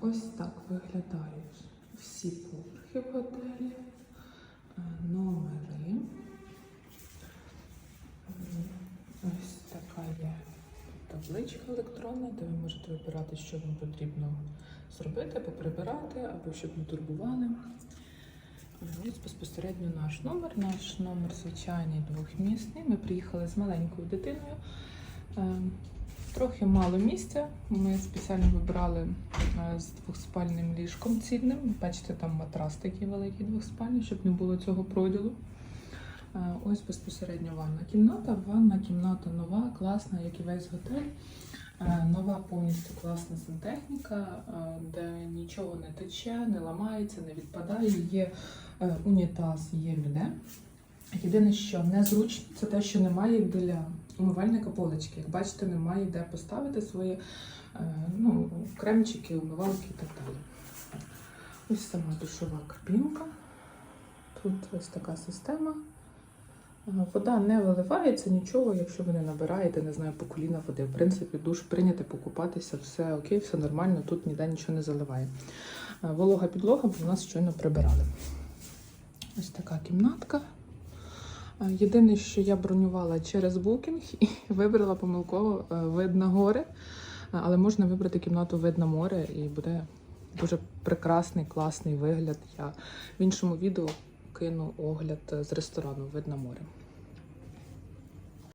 Ось так виглядають всі поверхи в готелі, Е, номери. Ось така є табличка електронна, де ви можете вибирати, що вам потрібно зробити, або прибирати, або щоб не турбували. Е, Ось безпосередньо наш номер. Наш номер звичайний двохмісний. Ми приїхали з маленькою дитиною. Е, Трохи мало місця. Ми спеціально вибрали е, з двохспальним ліжком цільним. Бачите, там матрас такий великий двохспальний, щоб не було цього проділу. Е, Ось безпосередньо ванна кімната. Ванна кімната нова, класна, як і весь готель. Нова повністю класна сантехніка, де нічого не тече, не ламається, не відпадає. Є унітаз, є біде. Єдине, що незручно, це те, що немає для умивальника полички. Як бачите, немає де поставити свої е, ну, кремчики, умивалки і так далі. Ось сама душова кабінка. Тут ось така система. Е, Вода не виливається, нічого, якщо ви не набираєте, не знаю, по коліна води. В принципі, душ прийняти, покупатися, все окей, все нормально, тут ніде нічого не заливає. Е, Волога підлога, бо в нас щойно прибирали. Ось така кімнатка. Єдине, що я бронювала через букінг і вибрала помилково е, вид на гори, Е, але можна вибрати кімнату вид на море і буде дуже прекрасний, класний вигляд. Я в іншому відео кину огляд з ресторану вид на море.